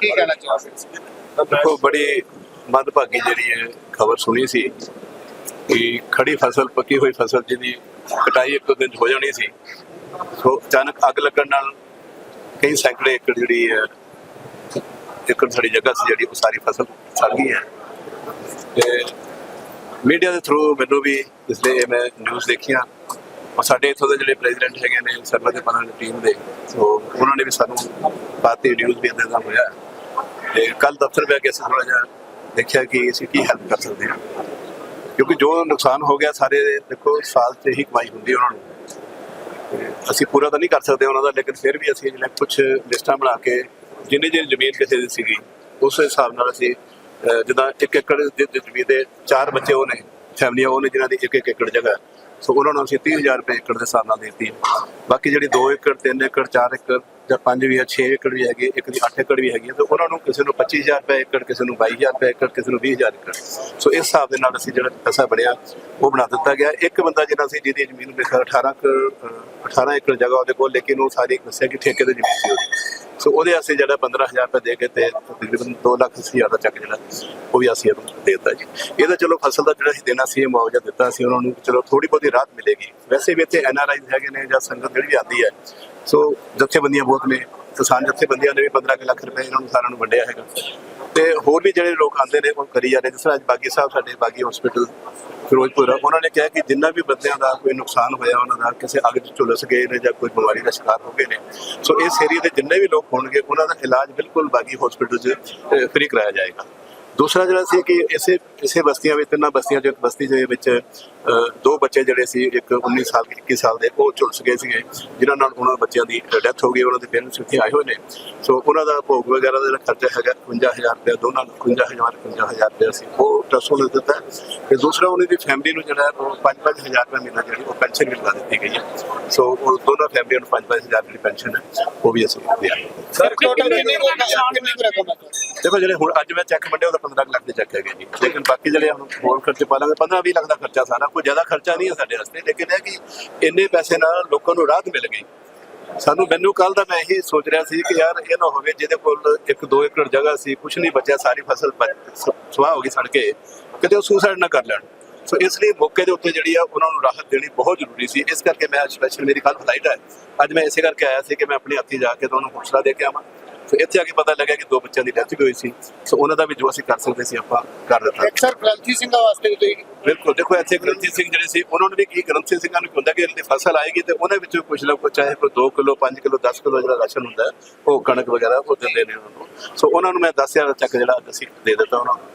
ਕੀ ਕਹਿਣਾ ਚਾਹੁੰਦੇ ਦੇਖੋ, ਬੜੀ ਮੰਦਭਾਗੀ ਜਿਹੜੀ ਹੈ ਖਬਰ ਸੁਣੀ ਸੀ ਕਿ ਖੜੀ ਫਸਲ, ਪੱਕੀ ਹੋਈ ਫਸਲ ਜਿਹਦੀ ਕਟਾਈ ਇੱਕ ਦੋ ਦਿਨ ਹੋ ਜਾਣੀ ਸੀ, ਸੋ ਅਚਾਨਕ ਅੱਗ ਲੱਗਣ ਨਾਲ ਕਈ ਸੈਂਕੜੇ ਏਕੜ ਜਿਹੜੀ ਹੈ, ਏਕੜ ਸਾਡੀ ਜਗ੍ਹਾ ਸੀ ਜਿਹੜੀ ਉਹ ਸਾਰੀ ਫਸਲ ਸੜ ਗਈ ਹੈ। ਤੇ ਮੀਡੀਆ ਦੇ ਥਰੂ ਮੈਨੂੰ ਵੀ ਇਸ ਲਈ ਮੈਂ ਨਿਊਜ਼ ਦੇਖੀਆਂ। ਔਰ ਸਾਡੇ ਇੱਥੋਂ ਦੇ ਜਿਹੜੇ ਪ੍ਰੈਜ਼ੀਡੈਂਟ ਹੈਗੇ ਨੇ ਸਰਵਰ ਦੇ ਪਨਾਂ ਟੀਮ ਦੇ, ਸੋ ਉਹਨਾਂ ਨੇ ਵੀ ਸਾਨੂੰ ਬਾਤੀ ਨਿਊਜ਼ ਵੀ ਇਦਾਂ ਦਾ ਹੋਇਆ। ਤੇ ਕੱਲ ਦਫ਼ਤਰ ਬੈ ਕੇ ਅਸੀਂ ਥੋੜਾ ਜਿਹਾ ਦੇਖਿਆ ਕਿ ਅਸੀਂ ਕੀ ਹੈਲਪ ਕਰ ਸਕਦੇ ਹਾਂ। ਕਿਉਂਕਿ ਜੋ ਨੁਕਸਾਨ ਹੋ ਗਿਆ ਸਾਰੇ ਦੇਖੋ, ਸਾਲ 'ਚ ਹੀ ਕਮਾਈ ਹੁੰਦੀ ਉਹਨਾਂ ਨੂੰ। ਅਸੀਂ ਪੂਰਾ ਤਾਂ ਨਹੀਂ ਕਰ ਸਕਦੇ ਉਹਨਾਂ ਦਾ, ਲੇਕਿਨ ਫਿਰ ਵੀ ਅਸੀਂ ਜਿਹੜਾ ਕੁਝ ਲਿਸਟਾਂ ਬਣਾ ਕੇ ਜਿੰਨੇ ਜਿਹੀ ਜ਼ਮੀਨ ਕਿਸੇ ਦੀ ਸੀਗੀ, ਉਸ ਹਿਸਾਬ ਨਾਲ ਅਸੀਂ ਜਿੱਦਾਂ ਇੱਕ ਏਕੜ ਦੀ ਜ਼ਮੀਨ ਦੇ ਚਾਰ ਬੱਚੇ ਉਹ ਨੇ ਫੈਮਲੀਆਂ ਉਹ ਨੇ ਜਿਨ੍ਹਾਂ ਦੀ ਇੱਕ ਇੱਕ ਏਕੜ ਜਗ੍ਹਾ। ਸੋ ਉਹਨਾਂ ਨੂੰ ਅਸੀਂ 30000 ਰੁਪਏ ਏਕੜ ਦੇ ਹਿਸਾਬ ਨਾਲ ਦੇ ਦਿੱਤੀ। ਬਾਕੀ ਜਿਹੜੀ 2 ਏਕੜ 3 ਏਕੜ 4 ਏਕੜ ਜਾਂ 5 ਵੀ ਹੈ 6 ਏਕੜ ਵੀ ਹੈਗੀ, ਇੱਕ ਦੀ 8 ਏਕੜ ਵੀ ਹੈਗੀ ਹੈ ਤੇ ਉਹਨਾਂ ਨੂੰ ਕਿਸੇ ਨੂੰ 25000 ਰੁਪਏ ਏਕੜ, ਕਿਸੇ ਨੂੰ 22000 ਰੁਪਏ ਏਕੜ, ਕਿਸੇ ਨੂੰ 20000 ਏਕੜ। ਸੋ ਇਸ ਹਿਸਾਬ ਦੇ ਨਾਲ ਅਸੀਂ ਜਿਹੜਾ ਪੈਸਾ ਬਣਿਆ, ਉਹ ਬਣਾ ਦਿੱਤਾ ਗਿਆ। ਇੱਕ ਬੰਦਾ ਜਿਹੜਾ ਸੀ, ਜਿਹਦੀ ਜ਼ਮੀਨ ਮੇਰੇ 18 18 ਏਕੜ ਜਗ੍ਹਾ ਉਹਦੇ ਕੋਲ, ਲੇਕਿਨ ਉਹ ਸਾਰੀ ਦੱਸਿਆ ਕਿ ਠੇਕੇ ਤੇ ਜ਼ਮੀਨ ਸੀ ਉਹਦੀ। ਸੋ ਉਹਦੇ ਅਸੀਂ ਜਿਹੜਾ 15000 ਰੁਪਏ ਦੇ ਕੇ ਤੇ ਤਕਰੀਬਨ 2 ਲੱਖ ਅੱਸੀ ਹਜ਼ਾਰ ਦਾ ਚੱਕ ਜਿਹੜਾ, ਉਹ ਵੀ ਅਸੀਂ ਇਹਨੂੰ ਦੇ ਦਿੱਤਾ ਜੀ। ਇਹਦਾ ਚਲੋ ਫਸਲ ਦਾ ਜਿਹੜਾ ਅਸੀਂ ਦੇਣਾ ਸੀ, ਇਹ ਮੁਆਵਜ਼ਾ ਦਿੱਤਾ ਸੀ, ਉਹਨਾਂ ਨੂੰ ਚਲੋ ਥੋੜੀ ਬਹੁਤੀ ਰਾਹਤ ਮਿਲੇਗੀ। ਵੈਸੇ ਵੀ ਇੱਥੇ ਐਨ ਆਰ ਐਨਆਰਆਈ ਹੈਗੇ ਨੇ ਜਾਂ ਸੰਗਤ ਜਿਹੜੀ ਆਉਂਦੀ ਹੈ। ਸੋ ਜਥੇਬੰਦੀਆਂ ਬਹੁਤ ਨੇ, ਕਿਸਾਨ ਜਥੇਬੰਦੀਆਂ ਨੇ ਵੀ 15 ਕੁ ਲੱਖ ਰੁਪਏ ਇਹਨਾਂ ਨੂੰ ਸਾਰਿਆਂ ਨੂੰ ਵੰਡਿਆ ਹੈਗਾ। ਤੇ ਹੋਰ ਵੀ ਜਿਹੜੇ ਲੋਕ ਆਉਂਦੇ ਨੇ, ਉਹ ਕਰੀ ਜਾ ਰਹੇ ਜਿਸ ਤਰ੍ਹਾਂ ਅੱਜ ਬਾਗੀ ਸਾਹਿਬ, ਸਾਡੇ ਬਾਗੀ ਹਸਪੀਟਲ ਫਿਰੋਜ਼ਪੁਰ ਆ, ਉਹਨਾਂ ਨੇ ਕਿਹਾ ਕਿ ਜਿੰਨਾ ਵੀ ਬੰਦਿਆਂ ਦਾ ਕੋਈ ਨੁਕਸਾਨ ਹੋਇਆ ਉਹਨਾਂ ਦਾ ਕਿਸੇ ਅੱਗ 'ਚ ਝੁਲਸ ਗਏ ਨੇ ਜਾਂ ਕੋਈ ਬਿਮਾਰੀ ਦਾ ਸ਼ਿਕਾਰ ਹੋ ਗਏ ਨੇ। ਸੋ ਇਸ ਏਰੀਏ ਦੇ ਜਿੰਨੇ ਵੀ ਲੋਕ ਹੋਣਗੇ ਉਹਨਾਂ ਦਾ ਇਲਾਜ ਬਿਲਕੁਲ ਬਾਗੀ ਹਸਪੀਟਲ 'ਚ ਫ੍ਰੀ ਕਰਾਇਆ ਜਾਏਗਾ। ਦੂਸਰਾ ਜਿਹੜਾ ਸੀ ਕਿ ਇਸੇ ਇਸੇ ਬਸਤੀਆਂ ਵਿੱਚ, ਤਿੰਨਾਂ ਬਸਤੀਆਂ 'ਚ ਇੱਕ ਬਸਤੀ ਦੇ ਵਿੱਚ ਦੋ ਬੱਚੇ ਜਿਹੜੇ ਸੀ, ਇੱਕ 19 ਸਾਲ ਦੇ 21 ਸਾਲ ਦੇ, ਉਹ ਝੁਲਸ ਗਏ ਸੀਗੇ, ਜਿਨ੍ਹਾਂ ਨਾਲ ਉਹਨਾਂ ਬੱਚਿਆਂ ਦੀ ਡੈਥ ਹੋ ਗਈ, ਉਹਨਾਂ ਦੇ ਪੇਰੈਂਟਸ ਇੱਥੇ ਆਏ ਹੋਏ ਨੇ। ਸੋ ਉਹਨਾਂ ਦਾ ਭੋਗ ਵਗੈਰਾ ਦਾ ਜਿਹੜਾ ਖਰਚਾ ਹੈਗਾ 51000 ਰੁਪਏ ਦੋਨਾਂ ਨੂੰ 51000 55000 ਰੁਪਏ ਸੀ, ਉਹ ਟਰਸਟ ਨੂੰ ਦਿੱਤਾ ਤੇ ਦੂਸਰਾ ਉਹਨਾਂ ਦੀ ਫੈਮਿਲੀ ਨੂੰ ਜਿਹੜਾ ਉਹ 5-5000 ਰੁਪਏ ਮਹੀਨਾ ਜਿਹੜੀ ਉਹ ਪੈਨਸ਼ਨ ਵੀ ਲਗਾ ਦਿੱਤੀ ਗਈ ਹੈ। ਸੋ ਉਹ ਦੋਨਾਂ ਫੈਮਲੀਆਂ ਨੂੰ 5-5000 ਦੀ ਪੈਨਸ਼ਨ ਹੈ, ਉਹ ਵੀ ਅਸੀਂ ਦਿਆ ਸਰ ਟੋਟਲ ਕਿੰਨੀ ਕੁ ਕਿੰਨੀ ਕੁ ਰਕਮ ਹੈ ਦੇਖੋ ਜਿਹੜੇ ਹੁਣ ਅੱਜ ਮੈਂ ਚੈੱਕ ਮੰਡਿਆ ਉਹਦਾ 15 ਲੱਖ ਦੇ ਚੈੱਕ ਹੈਗੇ ਜੀ ਲੇਕਿਨ ਬਾਕੀ ਜਿਹੜੇ ਹੁਣ ਹੋਰ ਖਰਚੇ ਪਾ ਲਾਂਗੇ 15 20 ਲੱਖ ਦਾ ਖਰਚਾ ਸਾਰਾ ਕੋਈ ਜ਼ਿਆਦਾ ਖਰਚਾ ਨਹੀਂ ਹੈ ਸਾਡੇ ਵਾਸਤੇ ਲੇਕਿਨ ਇਹ ਕਿ ਇੰਨੇ ਪੈਸੇ ਨਾਲ ਲੋਕਾਂ ਨੂੰ ਰਾਹਤ ਮਿਲ ਗਈ ਸਾਨੂੰ ਮੈਨੂੰ ਕੱਲ ਦਾ ਮੈਂ ਇਹੀ ਸੋਚ ਰਿਹਾ ਸੀ ਕਿ ਯਾਰ ਇਹ ਨਾ ਹੋਵੇ ਜਿਹਦੇ ਕੋਲ ਇੱਕ ਦੋ ਏਕੜ ਜਗ੍ਹਾ ਸੀ ਕੁਝ ਨਹੀਂ ਬਚਿਆ ਸਾਰੀ ਫਸਲ ਸੁਆਹ ਹੋ ਗਈ ਸੜ ਕੇ ਕਿਤੇ ਉਹ ਸੁਸਾਈਡ ਨਾ ਕਰ ਲੈਣ ਸੋ ਇਸ ਲਈ ਮੌਕੇ ਦੇ ਉੱਤੇ ਜਿਹੜੀ ਆ ਉਹਨਾਂ ਨੂੰ ਰਾਹਤ ਦੇਣੀ ਬਹੁਤ ਜ਼ਰੂਰੀ ਸੀ। ਇਸ ਕਰਕੇ ਮੈਂ ਸਪੈਸ਼ਲ ਮੇਰੀ ਕੱਲ ਫਲਾਈਟ ਹੈ ਅੱਜ ਮੈਂ ਇਸੇ ਕਰਕੇ ਆਇਆ ਸੀ ਕਿ ਮੈਂ ਆਪਣੇ ਹੱਥੀ ਜਾ ਕੇ ਤਾਂ ਉਹਨੂੰ ਹੌਸਲਾ ਦੇ ਕੇ ਆਵਾਂ। ਸੋ ਇੱਥੇ ਆ ਕੇ ਪਤਾ ਲੱਗਾ ਕਿ ਦੋ ਬੱਚਿਆਂ ਦੀ ਡੈਥ ਵੀ ਹੋਈ ਸੀ। ਸੋ ਉਹਨਾਂ ਦਾ ਵੀ ਜੋ ਅਸੀਂ ਕਰ ਸਕਦੇ ਸੀ ਆਪਾਂ ਕਰ ਦਿੱਤਾ। ਸਰ ਗ੍ਰੰਥੀ ਸਿੰਘਾਂ ਵਾਸਤੇ ਵੀ ਤੁਸੀਂ ਬਿਲਕੁਲ ਦੇਖੋ ਇੱਥੇ ਗ੍ਰੰਥੀ ਸਿੰਘ ਜਿਹੜੇ ਸੀ ਉਹਨਾਂ ਨੂੰ ਵੀ ਕੀ ਗ੍ਰੰਥੀ ਸਿੰਘਾਂ ਨੂੰ ਕੀ ਹੁੰਦਾ ਕਿ ਇਹਨਾਂ ਦੀ ਫਸਲ ਆਏਗੀ ਤੇ ਉਹਨਾਂ ਵਿੱਚੋਂ ਕੁਝ ਨਾ ਕੁਝ ਚਾਹੇ ਕੋਈ 2 ਕਿਲੋ 5 ਕਿਲੋ 10 ਕਿਲੋ ਜਿਹੜਾ ਰਾਸ਼ਨ ਹੁੰਦਾ ਉਹ ਕਣਕ ਵਗੈਰਾ ਉਹ ਦਿੰਦੇ ਨੇ ਉਹਨਾਂ ਨੂੰ। ਸੋ ਉਹਨਾਂ ਨੂੰ ਮੈਂ 10000 ਦਾ ਚੱਕ ਜਿਹੜਾ ਅਸੀਂ ਦੇ ਦਿੱਤਾ ਉਹਨਾਂ ਨੂੰ।